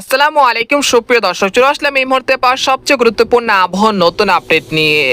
আসসালামু আলাইকুম, সুপ্রিয় দর্শক, চলে আসলাম এই মুহূর্তে পাওয়া সবচেয়ে গুরুত্বপূর্ণ আবহাওয়ার নতুন আপডেট নিয়ে।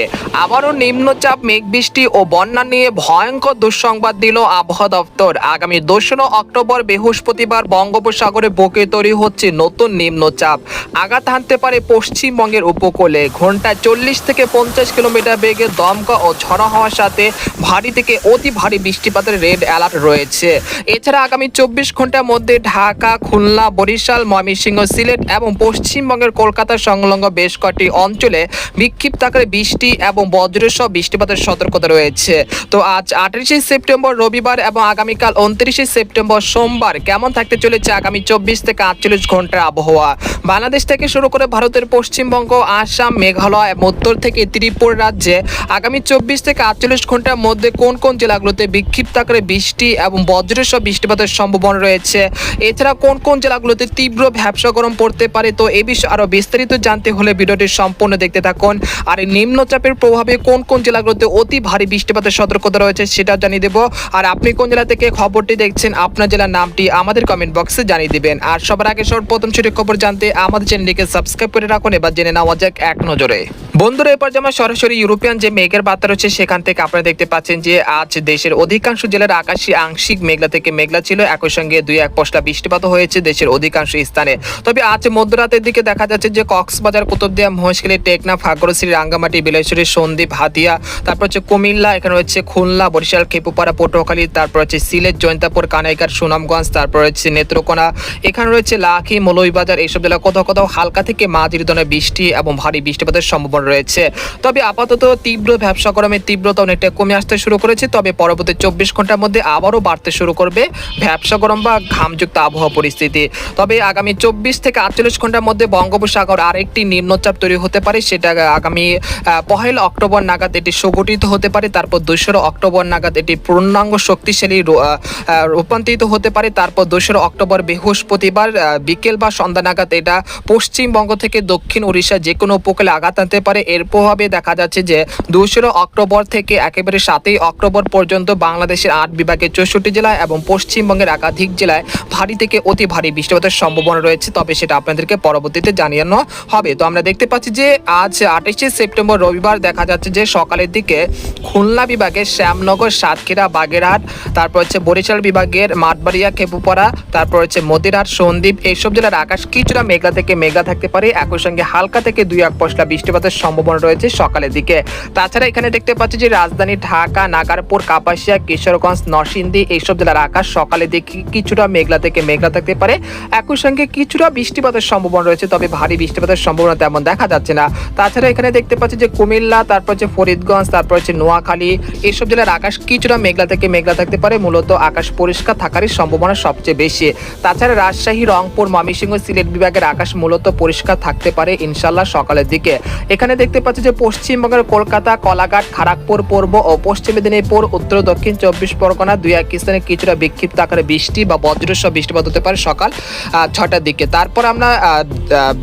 আবারও নিম্নচাপ, মেঘ বৃষ্টি ও বন্যা নিয়ে ভয়ঙ্কর দুঃসংবাদ দিল আবহাওয়া দপ্তর। আগামী দোসরা অক্টোবর বৃহস্পতিবার বঙ্গোপসাগরে বুকে তৈরি হচ্ছে নতুন নিম্নচাপ। আঘাত হানতে পারে পশ্চিমবঙ্গের উপকূলে। ঘন্টায় চল্লিশ থেকে পঞ্চাশ কিলোমিটার বেগে দমকা ও ঝড়ো হওয়ার সাথে ভারী থেকে অতি ভারী বৃষ্টিপাতের রেড অ্যালার্ট রয়েছে। এছাড়া আগামী চব্বিশ ঘণ্টার মধ্যে ঢাকা, খুলনা, বরিশাল, ময়মনসিংহ সিলেট এবং পশ্চিমবঙ্গের কলকাতা সংলগ্ন বেশ কয়েকটি অঞ্চলে বিক্ষিপ্ত আকারে বৃষ্টি এবং বজ্রসহ বৃষ্টিপাতের সতর্কতা রয়েছে। তো আজ আঠাশে সেপ্টেম্বর রবিবার এবং আগামীকাল উনত্রিশে সেপ্টেম্বর সোমবার কেমন থাকতে চলেছে আগামী চব্বিশ থেকে আটচল্লিশ ঘণ্টার আবহাওয়া? বাংলাদেশ থেকে শুরু করে ভারতের পশ্চিমবঙ্গ, আসাম, মেঘালয় এবং উত্তর থেকে ত্রিপুরা রাজ্যে আগামী চব্বিশ থেকে আটচল্লিশ ঘণ্টার মধ্যে কোন কোন জেলাগুলোতে বিক্ষিপ্ত আকারে বৃষ্টি এবং বজ্রসহ বৃষ্টিপাতের সম্ভাবনা রয়েছে? এছাড়া কোন কোন জেলাগুলোতে তীব্র ভ্যাবসা গরম পড়তে পারে, তো এ বিষয়ে আরও বিস্তারিত জানতে হলে ভিডিওটি সম্পূর্ণ দেখতে থাকুন। আর নিম্নচাপের প্রভাবে কোন কোন জেলাগুলোতে অতি ভারী বৃষ্টিপাতের সতর্কতা রয়েছে সেটা জানিয়ে দেবো। আর আপনি কোন জেলা থেকে খবরটি দেখছেন, আপনার জেলার নামটি আমাদের কমেন্ট বক্সে জানিয়ে দিবেন। আর সবার আগে সর্বপ্রথম ছুটির খবর জানতে আমাদের চ্যানেলটিকে সাবস্ক্রাইব করে রাখুন, এবার জেনে নেওয়া যাক এক নজরে। বন্ধুরা, এরপর যেমন সরাসরি ইউরোপিয়ান যে মেঘের বার্তা রয়েছে, সেখান থেকে আপনারা দেখতে পাচ্ছেন যে আজ দেশের অধিকাংশ জেলার আকাশে আংশিক মেঘলা থেকে মেঘলা ছিল। একই সঙ্গে দুই এক পশলা বৃষ্টিপাত হয়েছে দেশের অধিকাংশ স্থানে। তবে আজ মধ্যরাতের দিকে দেখা যাচ্ছে যে কক্সবাজার, কুতুবদিয়া, মহেশখালী, টেকনা ফাগরশ্রী রাঙ্গামাটি বিলাইশ্বরী সন্দ্বীপ, হাতিয়া, তারপর হচ্ছে কুমিল্লা, এখানে রয়েছে খুলনা, বরিশাল, খেপুপাড়া, পটুয়াখালী, তারপর হচ্ছে সিলেট, জয়ন্তাপুর কানাইকার সুনামগঞ্জ, তারপর হচ্ছে নেত্রকোনা, এখানে রয়েছে লাখি, মৌলভীবাজার, এইসব জেলা কোথাও কোথাও হালকা থেকে মাঝারি ধরনের বৃষ্টি এবং ভারী বৃষ্টিপাতের সম্ভাবনা রয়েছে। তবে আপাতত তীব্র ব্যবসা গরমের তীব্রতা অনেকটা কমে আসতে শুরু করেছে, তবে পরবর্তী চব্বিশ ঘণ্টার মধ্যে আবারও বাড়তে শুরু করবে ব্যবসা গরম বা ঘামযুক্ত আবহাওয়া পরিস্থিতি। তবে আগামী চব্বিশ থেকে আটচল্লিশ ঘণ্টার মধ্যে বঙ্গোপসাগর আরেকটি নিম্নচাপ তৈরি হতে পারে। সেটা আগামী পহেলা অক্টোবর নাগাদ এটি সংগঠিত হতে পারে। তারপর দোসরা অক্টোবর নাগাদ এটি পূর্ণাঙ্গ শক্তিশালী রূপান্তরিত হতে পারে। তারপর দোসরা অক্টোবর বৃহস্পতিবার বিকেল বা সন্ধ্যা নাগাদ এটা পশ্চিমবঙ্গ থেকে দক্ষিণ উড়িষ্যা যে কোনো উপকূলে আঘাত আনতে পারে। এর প্রভাবে দেখা যাচ্ছে যে দোসরা অক্টোবর থেকে একেবারে সাতই অক্টোবর পর্যন্ত বাংলাদেশের আট বিভাগের চৌষট্টি জেলায় এবং পশ্চিমবঙ্গের একাধিক জেলায় ভারী থেকে অতি ভারী বৃষ্টিপাতের সম্ভাবনা রয়েছে। তবে সেটা আপনাদেরকে পরবর্তীতে জানিয়ানো হবে। তো আমরা দেখতে পাচ্ছি যে আজ আঠাশে সেপ্টেম্বর রবিবার দেখা যাচ্ছে যে সকালের দিকে খুলনা বিভাগের শ্যামনগর, সাতক্ষীরা, বাগেরহাট, তারপর হচ্ছে বরিশাল বিভাগের মাঠবাড়িয়া, খেপুপাড়া, তারপর হচ্ছে মতিরহাট, সন্দ্বীপ, এইসব জেলার আকাশ কিছুটা মেঘলা থেকে মেঘলা থাকতে পারে। একই সঙ্গে হালকা থেকে দুই এক পশলা বৃষ্টিপাতের সম্ভাবনা রয়েছে সকালের দিকে। তাছাড়া এখানে দেখতে পাচ্ছি যে রাজধানী ঢাকা, নাগারপুর, কাপাসিয়া, কিশোরগঞ্জ, নরসিংদী, এইসব জেলার আকাশ সকালের দিকে কিছুটা মেঘলা থেকে মেঘলা থাকতে পারে। একই সঙ্গে কিছুটা বৃষ্টিপাতের সম্ভাবনা রয়েছে, তবে ভারী বৃষ্টিপাতের সম্ভাবনা তেমন দেখা যাচ্ছে না। তাছাড়া এখানে দেখতে পাচ্ছি যে কুমিল্লা, তারপর হচ্ছে ফরিদগঞ্জ, তারপর হচ্ছে নোয়াখালী এইসব জেলার আকাশ কিছুটা মেঘলা থেকে মেঘলা থাকতে পারে। মূলত আকাশ পরিষ্কার থাকারই সম্ভাবনা সবচেয়ে বেশি। তাছাড়া রাজশাহী, রংপুর, ময়মনসিংহ সিলেট বিভাগের আকাশ মূলত পরিষ্কার থাকতে পারে ইনশাল্লাহ সকালের দিকে। এখানে দেখতে পাচ্ছি যে পশ্চিমবঙ্গের কলকাতা, কলাঘাট খড়গপুর পূর্ব ও পশ্চিম মেদিনীপুর, উত্তর, দক্ষিণ চব্বিশ পরগনা, দুই এক স্থানে কিছুটা বিক্ষিপ্ত আকারে বৃষ্টি বা বজ্রসহ বৃষ্টিপাত হতে পারে সকাল ছটার দিকে। তারপর আমরা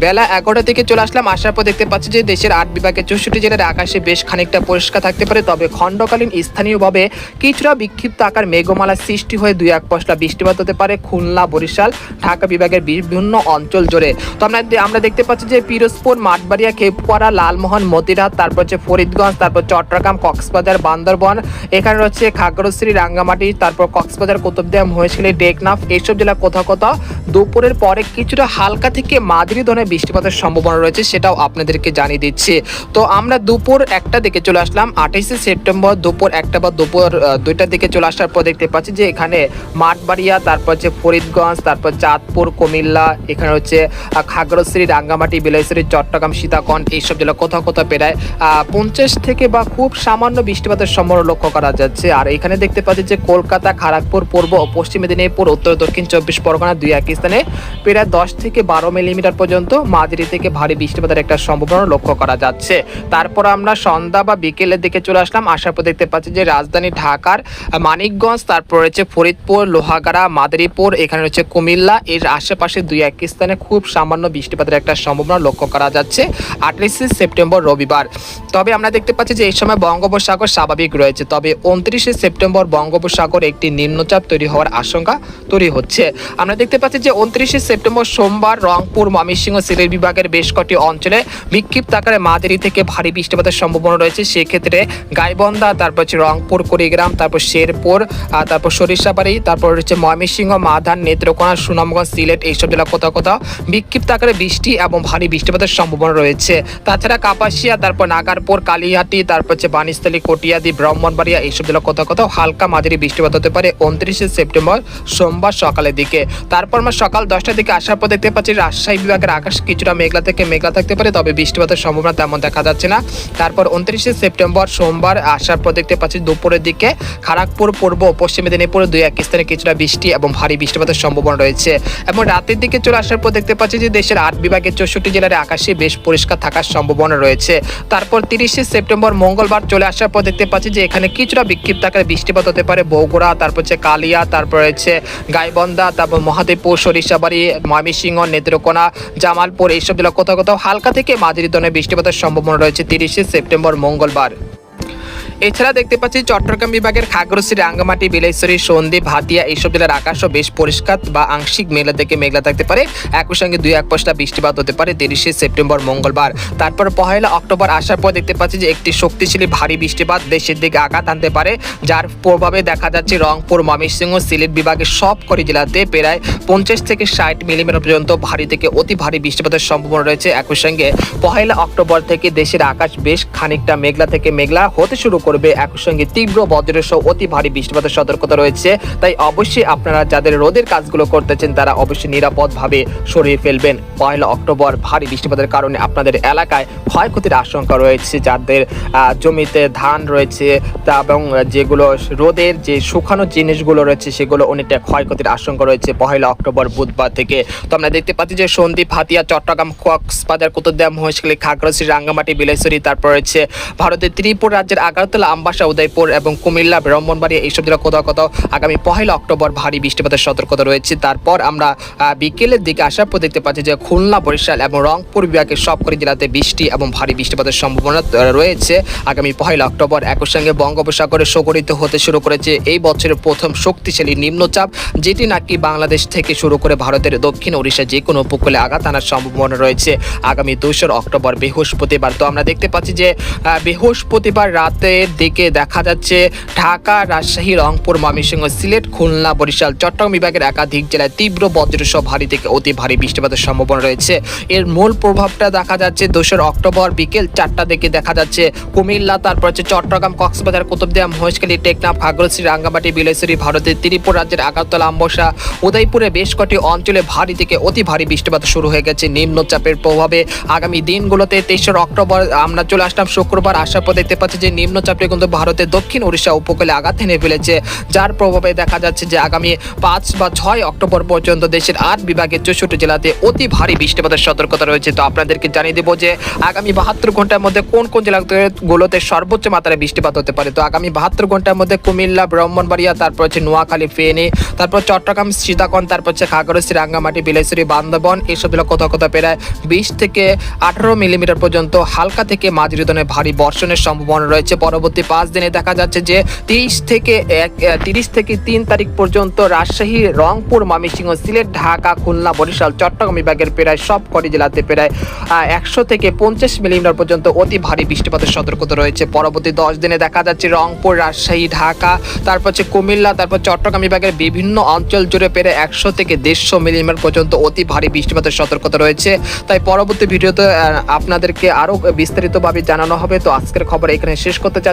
বেলা এগারোটা থেকে চলে আসলাম। আসার পর দেখতে পাচ্ছি যে দেশের আট বিভাগে চৌষট্টি জেলার আকাশে বেশ খানিকটা পরিষ্কার থাকতে পারে। তবে খণ্ডকালীন স্থানীয়ভাবে কিছুটা বিক্ষিপ্ত আকার মেঘমালা সৃষ্টি হয়ে দুই এক পশলা বৃষ্টিপাত হতে পারে খুলনা, বরিশাল, ঢাকা বিভাগের বিভিন্ন অঞ্চল জুড়ে। তো আমরা আমরা দেখতে পাচ্ছি যে পিরোজপুর, মাঠবাড়িয়া খেপুয়ারা লালমোহন, মতিরাত, তারপর হচ্ছে ফরিদগঞ্জ, তারপর চট্টগ্রাম, কক্সবাজার, বান্দরবন, এখানে রয়েছে খাগড়শ্রী রাঙ্গামাটি, তারপর কক্সবাজার, কুতুবদিয়া, মহেশখালী, টেকনাফ এইসব জেলা কোথাও কোথাও দুপুরের পরে কিছুটা হালকা থেকে মাঝারি ধরনের বৃষ্টিপাতের সম্ভাবনা রয়েছে, সেটাও আপনাদেরকে জানিয়ে দিচ্ছি। তো আমরা দুপুর একটা দিকে চলে আসলাম, আঠাইশে সেপ্টেম্বর দুপুর একটা বা দুপুর দুইটার দিকে চলে আসার পর দেখতে পাচ্ছি যে এখানে মাঠবাড়িয়া, তারপর হচ্ছে ফরিদগঞ্জ, তারপর চাঁদপুর, কুমিল্লা, এখানে হচ্ছে খাগড়শ্রী রাঙ্গামাটি বিলাইশ্বরী চট্টগ্রাম সীতাকণ্ঠ এইসব জেলা কোথাও কোথাও পেরায় পঞ্চাশ থেকে বা খুব সামান্য বৃষ্টিপাতের সম্ভাবনা লক্ষ্য করা যাচ্ছে। আর এখানে দেখতে পাচ্ছি যে কলকাতা খড়গপুর পূর্ব ও পশ্চিম মেদিনীপুর, উত্তর, দক্ষিণ চব্বিশ পরগনা দুই এক স্থানে প্রায় দশ থেকে বারো মিলিমিটার পর্যন্ত মাঝারি থেকে ভারী বৃষ্টিপাতের একটা সম্ভাবনা লক্ষ্য করা যাচ্ছে। তারপর আমরা সন্ধ্যা বা বিকেলের দিকে চলে আসলাম। আসার পর দেখতে পাচ্ছি যে রাজধানী ঢাকার মানিকগঞ্জ, তারপর রয়েছে ফরিদপুর, লোহাগাড়া, মাদারীপুর, এখানে রয়েছে কুমিল্লা। এর আশেপাশে দুই এক স্থানে খুব সামান্য বৃষ্টিপাতের একটা সম্ভাবনা লক্ষ্য করা যাচ্ছে আঠাশে সেপ্টেম্বর রবিবার। তবে আমরা দেখতে পাচ্ছি যে এই সময় বঙ্গোপসাগর স্বাভাবিক রয়েছে। তবে উনত্রিশে সেপ্টেম্বর বঙ্গোপসাগর একটি নিম্নচাপ তৈরি হওয়ার আশঙ্কা তৈরি হচ্ছে। আমরা দেখতে পাচ্ছি যে উনত্রিশে সেপ্টেম্বর সোমবার রংপুর ময়মনসিংহ সিলেট বিভাগের বেশ কটি অঞ্চলে বিক্ষিপ্ত আকারে মাঝারি থেকে ভারী বৃষ্টিপাতের সম্ভাবনা রয়েছে। সেক্ষেত্রে গাইবন্ধা, তারপর হচ্ছে রংপুর, কুড়িগ্রাম, তারপর শেরপুর তারপর সরিষাবাড়ি, তারপর হচ্ছে ময়মনসিংহ মাধান নেত্রকোনা, সুনামগঞ্জ, সিলেট এইসব জেলা কোথাও কোথাও বিক্ষিপ্ত আকারে বৃষ্টি এবং ভারী বৃষ্টিপাতের সম্ভাবনা রয়েছে। তাছাড়া কাপাসিয়া, তারপর নাগারপুর, কালিহাটি, তারপর হচ্ছে বানিস্থলী কটিয়াদি ব্রাহ্মণবাড়িয়া এইসব জেলা কোথাও কোথাও হালকা মাঝারি বৃষ্টিপাত হতে পারে। উনত্রিশে সেপ্টেম্বর সোমবার সকালের দিকে। তারপর আমার সকাল দশটার দিকে আসার পর দেখতে পাচ্ছি। রাজশাহী বিভাগের আকাশ কিছুটা মেঘলা থেকে মেঘলা থাকতে পারে, তবে বৃষ্টিপাতের সম্ভাবনা তেমন দেখা যাচ্ছে না। তারপর উনত্রিশে সেপ্টেম্বর সোমবার আসার পর দেখতে পাচ্ছি দুপুরের দিকে খড়গপুর পূর্ব, পশ্চিম মেদিনীপুর দুই এক স্থানে কিছুটা বৃষ্টি এবং ভারী বৃষ্টিপাতের সম্ভাবনা রয়েছে। এবং রাতের দিকে চলে আসার পর দেখতে পাচ্ছি যে দেশের আট বিভাগের চৌষট্টি জেলার আকাশে বেশ পরিষ্কার থাকার সম্ভাবনা রয়েছে। তারপর তিরিশে সেপ্টেম্বর মঙ্গলবার চলে আসার পর দেখতে পাচ্ছি যে এখানে কিছুটা বিক্ষিপ্ত আকারে বৃষ্টিপাত হতে পারে, বগুড়া, তারপর হচ্ছে কালিয়া, তারপর হচ্ছে গাইবন্ধা, তারপর মহাদেবপুর, সরিষাবাড়ি ময়মনসিংহ নেত্রকোনা, জামালপুর, এইসব জেলা কোথাও কোথাও হালকা থেকে মাঝারি ধরনের বৃষ্টিপাতের সম্ভাবনা রয়েছে তিরিশে সেপ্টেম্বর মঙ্গলবার। এছাড়া দেখতে পাচ্ছি চট্টগ্রাম বিভাগের খাগড়াছড়ি, রাঙ্গামাটি বিলাইছড়ি সন্দ্বীপ হাতিয়া এইসব জেলার আকাশও বেশ পরিষ্কার বা আংশিক মেঘলা থেকে মেঘলা থাকতে পারে। একই সঙ্গে দুই এক পশলা বৃষ্টিপাত হতে পারে তিরিশে সেপ্টেম্বর মঙ্গলবার। তারপর পহেলা অক্টোবর আসার পর দেখতে পাচ্ছি যে একটি শক্তিশালী ভারী বৃষ্টিপাত দেশের দিকে আঘাত আনতে পারে, যার প্রভাবে দেখা যাচ্ছে রংপুর, ময়মনসিংহ, সিলেট বিভাগের সব কটি জেলাতে প্রায় পঞ্চাশ থেকে ষাট মিলিমিটার পর্যন্ত ভারী থেকে অতি ভারী বৃষ্টিপাতের সম্ভাবনা রয়েছে। একই সঙ্গে পহেলা অক্টোবর থেকে দেশের আকাশ বেশ খানিকটা মেঘলা থেকে মেঘলা হতে শুরু করবে একই সঙ্গে তীব্র বজ্রের সহ অতি ভারী বৃষ্টিপাতের সতর্কতা রয়েছে। তাই অবশ্যই আপনারা যাদের রোদের কাজগুলো করতেছেন, তারা অবশ্যই নিরাপদভাবে সরিয়ে ফেলবেন। পয়লা অক্টোবর ভারী বৃষ্টিপাতের কারণে আপনাদের এলাকায় ক্ষয়ক্ষতির আশঙ্কা রয়েছে। যাদের জমিতে ধান রয়েছে এবং যেগুলো রোদের যে শুকানো জিনিসগুলো রয়েছে, সেগুলো অনেকটা ক্ষয়ক্ষতির আশঙ্কা রয়েছে পহেলা অক্টোবর বুধবার থেকে। তো আমরা দেখতে পাচ্ছি যে সন্দীপ হাতিয়া, চট্টগ্রাম, কক্সবাজার কুতুবদিয়া মহেশখালী, খাগড়াছড়ি, রাঙ্গামাটি বিলাইছড়ি তারপর রয়েছে ভারতের ত্রিপুর রাজ্যের আগারতলা আমবাসা, উদয়পুর এবং কুমিল্লা ব্রাহ্মণবাড়ি এইসব জেলা কোথাও কোথাও আগামী পহেলা অক্টোবর ভারী বৃষ্টিপাতের সতর্কতা রয়েছে। তারপর আমরা বিকেলের দিকে আসার পর দেখতে পাচ্ছি যে খুলনা, বরিশাল এবং রংপুর বিভাগের সবকটি জেলাতে বৃষ্টি এবং ভারী বৃষ্টিপাতের সম্ভাবনা রয়েছে। আগামী পহেলা অক্টোবর একই সঙ্গে বঙ্গোপসাগরে সংঘটিত হতে শুরু করেছে এই বছরের প্রথম শক্তিশালী নিম্নচাপ, যেটি নাকি বাংলাদেশ থেকে শুরু করে ভারতের দক্ষিণ ওড়িশা যে কোনো উপকূলে আঘাত আনার সম্ভাবনা রয়েছে আগামী দোসরা অক্টোবর বৃহস্পতিবার। তো আমরা দেখতে পাচ্ছি যে বৃহস্পতিবার বৃহস্পতিবার রাতের দিকে দেখা যাচ্ছে ঢাকা, রাজশাহী, রংপুর, ময়মনসিংহ, সিলেট, খুলনা, বরিশাল, চট্টগ্রাম বিভাগের একাধিক জেলায় তীব্র বজ্রসহ ভারী থেকে অতি ভারী বৃষ্টিপাতের সম্ভাবনা রয়েছে। এর মূল প্রভাবটা দেখা যাচ্ছে দোসরা অক্টোবর বিকেল চারটা দিকে দেখা যাচ্ছে কুমিল্লা, তারপর হচ্ছে চট্টগ্রাম, কক্সবাজার, কুতুবদিয়া, মহেশখালী, টেকনাফ খাগড়াছড়ি রাঙ্গামাটি বিলাইছড়ি ভারতের ত্রিপুরা রাজ্যের আগারতলা আম্বসা উদয়পুরে বেশ কটি অঞ্চলে ভারী থেকে অতি ভারী বৃষ্টিপাত শুরু হয়ে গেছে। নিম্নচাপের প্রভাবে আগামী দিনগুলোতে তেইশরা অক্টোবর আমরা চলে আসলাম শুক্রবার। আসার পর দেখতে পাচ্ছি যে নিম্নচাপটি কিন্তু ভারতের দক্ষিণ ওড়িশা উপকূলে আঘাত এনে ফেলেছে। যার প্রভাবে দেখা যাচ্ছে যে আগামী পাঁচ বা ছয় অক্টোবর পর্যন্ত দেশের আট বিভাগের চৌষট্টি জেলাতে অতি ভারী বৃষ্টিপাতের সতর্কতা রয়েছে। তো আপনাদেরকে জানিয়ে দেবো যে আগামী বাহাত্তর ঘণ্টার মধ্যে কোন কোন জেলাগুলোতে সর্বোচ্চ মাত্রায় বৃষ্টিপাত হতে পারে? তো আগামী বাহাত্তর ঘণ্টার মধ্যে কুমিল্লা, ব্রাহ্মণবাড়িয়া, তারপর হচ্ছে নোয়াখালী, ফেনী, তারপর চট্টগ্রাম সীতাকন তারপর হচ্ছে খাগড়াছড়ি রাঙ্গামাটি বিলাইছড়ি বান্দরবন এসব জেলা কোথাও কোথাও প্রায় বিশ থেকে আঠারো মিলিমিটার পর্যন্ত হালকা থেকে মাঝারি ধরনের ভারী বর্ষণের সম্ভাবনা রয়েছে। পরবর্তী পাঁচ দিনে দেখা যাচ্ছে যে তিরিশ থেকে এক তিরিশ থেকে তিন তারিখ পর্যন্ত রাজশাহী, রংপুর, ময়মনসিংহ, সিলেট, ঢাকা, খুলনা, বরিশাল, চট্টগ্রাম বিভাগের প্রায় সব কটি জেলাতে প্রায় একশো থেকে পঞ্চাশ মিলিমিটার পর্যন্ত অতি ভারী বৃষ্টিপাতের সতর্কতা রয়েছে। পরবর্তী দশ দিনে দেখা যাচ্ছে রংপুর, রাজশাহী, ঢাকা, তারপর হচ্ছে কুমিল্লা, তারপর চট্টগ্রাম বিভাগের বিভিন্ন অঞ্চল জুড়ে পেরে একশো থেকে দেড়শো মিলিমিটার পর্যন্ত অতি ভারী বৃষ্টিপাতের সতর্কতা রয়েছে। তাই পরবর্তী ভিডিওতে আপনাদেরকে আরও বিস্তারিতভাবে জানানো হবে। তো আজকের খবর এখানে শেষ করতে চাচ্ছি।